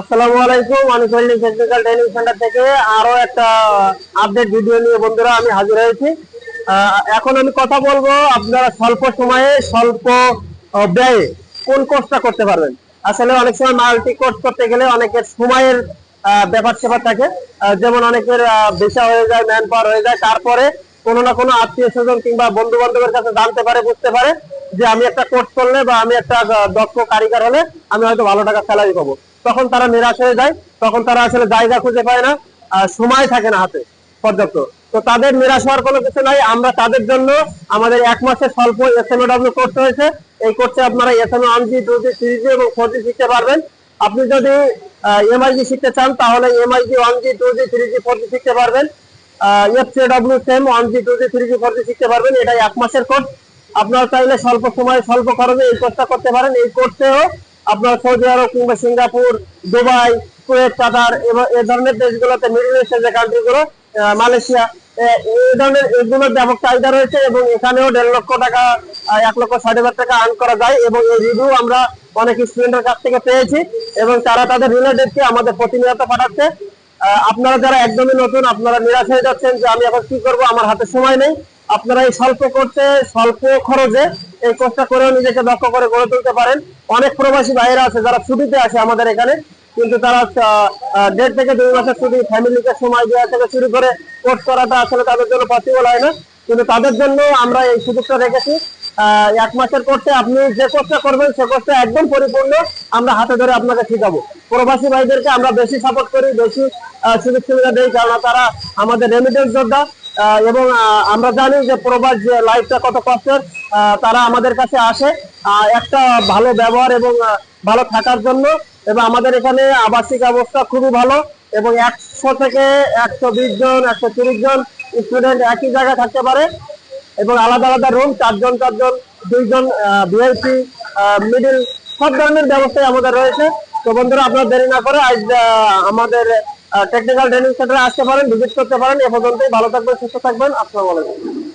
আসসালামু আলাইকুম, আমি টেকনিক্যাল ট্রেনিং সেন্টার থেকে আরও একটা আপডেট ভিডিও নিয়ে বন্ধুরা আমি হাজির হয়েছি। এখন আমি কথা বলব আপনারা স্বল্প সময়ে, স্বল্প ব্যয়ে কোন কোর্সটা করতে পারবেন? আসলে অনেক সময় মাল্টি কোর্স করতে গেলে অনেকের সময়ের ব্যাপার স্যাপার থাকে। যেমন অনেকের ভিসা হয়ে যায় ম্যান পাওয়ার হয়ে যায়, তারপরে কোনো না কোনো আত্মীয় স্বজন কিংবা বন্ধু বান্ধবের কাছে জানতে পারে, বুঝতে পারে যে আমি একটা কোর্স করলে বা আমি একটা দক্ষ কারিগর হলে আমি হয়তো ভালো টাকা স্যালারি পাবো। তখন তারা নিরাশ হয়ে যায়, তখন তারা আসলে জায়গা খুঁজে পায় না, আর সময় থাকে না হাতে পর্যাপ্ত। তো তাদের নিরাশ হওয়ার কোনো কিছু নাই। আমরা তাদের জন্য আমাদের এক মাসের স্বল্প এস এম ডাব্লিউ কোর্স হয়েছে। এই কোর্সে আপনারা S M one G two G three G এবং ফোর জি শিখতে পারবেন। আপনি যদি এমআইজি শিখতে চান, তাহলে MIG one G two G three G four G শিখতে পারবেন। F one G two G three G four G শিখতে পারবেন। এটা এক মাসের কোর্স। আপনারা চাইলে স্বল্প সময়, স্বল্প খরচে এই কোর্সটা করতে পারেন। এই কোর্সেও আপনার সৌদি আরব কিংবা সিঙ্গাপুর, দুবাই, কুয়েত, কাতার এই ধরনের দেশগুলোতে মিডল ইস্টের যে কান্ট্রিগুলো মালয়েশিয়া এই ধরনের এগুলোর ব্যাপক চাহিদা রয়েছে এবং এখানেও দেড় লক্ষ টাকা এক লক্ষ ষাট হাজার টাকা আর্ন করা যায় এবং এই রিভিউ আমরা অনেক স্টুডেন্টের কাছ থেকে পেয়েছি এবং তারা তাদের রিলেটেডকে আমাদের প্রতিনিয়ত পাঠাচ্ছে। আপনারা যারা একদমই নতুন, আপনারা নিরাশ হয়ে যাচ্ছেন যে আমি এখন কি করব, আমার হাতে সময় নেই। আপনারা এই স্বল্প করতে স্বল্প খরচে এই কোর্সটা করেও নিজেকে দক্ষ করে গড়ে তুলতে পারেন। অনেক প্রবাসী ভাইয়েরা আছে যারা ছুটিতে আসে আমাদের এখানে, কিন্তু তারা দেড় থেকে দুই মাসের ছুটি ফ্যামিলিকে সময় দেওয়া থেকে শুরু করে কোর্স করাটা আসলে তাদের জন্য পসিবল হয় না। কিন্তু তাদের জন্য আমরা এই সুযোগটা রেখেছি। এক মাসের কোর্সে আপনি যে কোর্সটা করবেন, সে কোর্সটা একদম পরিপূর্ণ আমরা হাতে ধরে আপনাকে শিখাবো। প্রবাসী ভাইদেরকে আমরা বেশি সাপোর্ট করি, বেশি সুযোগ সুবিধা দিই কারণ তারা আমাদের রেমিটেন্স যোদ্ধা। এবং আমরা জানি যে প্রবাস যে লাইফটা কত কষ্টের তারা আমাদের কাছে আসে। একটা ভালো ব্যবহার এবং ভালো থাকার জন্য। এবং আমাদের এখানে আবাসিক অবস্থা খুবই ভালো এবং একশো থেকে একশো বিশ জন, একশো তিরিশ জন স্টুডেন্ট একই জায়গায় থাকতে পারে। এবং আলাদা আলাদা রুম চারজন চারজন, দুইজন ভিআইপি মিডিল সব ধরনের ব্যবস্থাই আমাদের রয়েছে। তো বন্ধুরা, আপনারা দেরি না করে আজ আমাদের টেকনিক্যাল ট্রেনিং সেন্টারে আসতে পারেন ভিজিট করতে পারেন। এ পর্যন্তই ভালো থাকবেন, সুস্থ থাকবেন। আসসালামু আলাইকুম।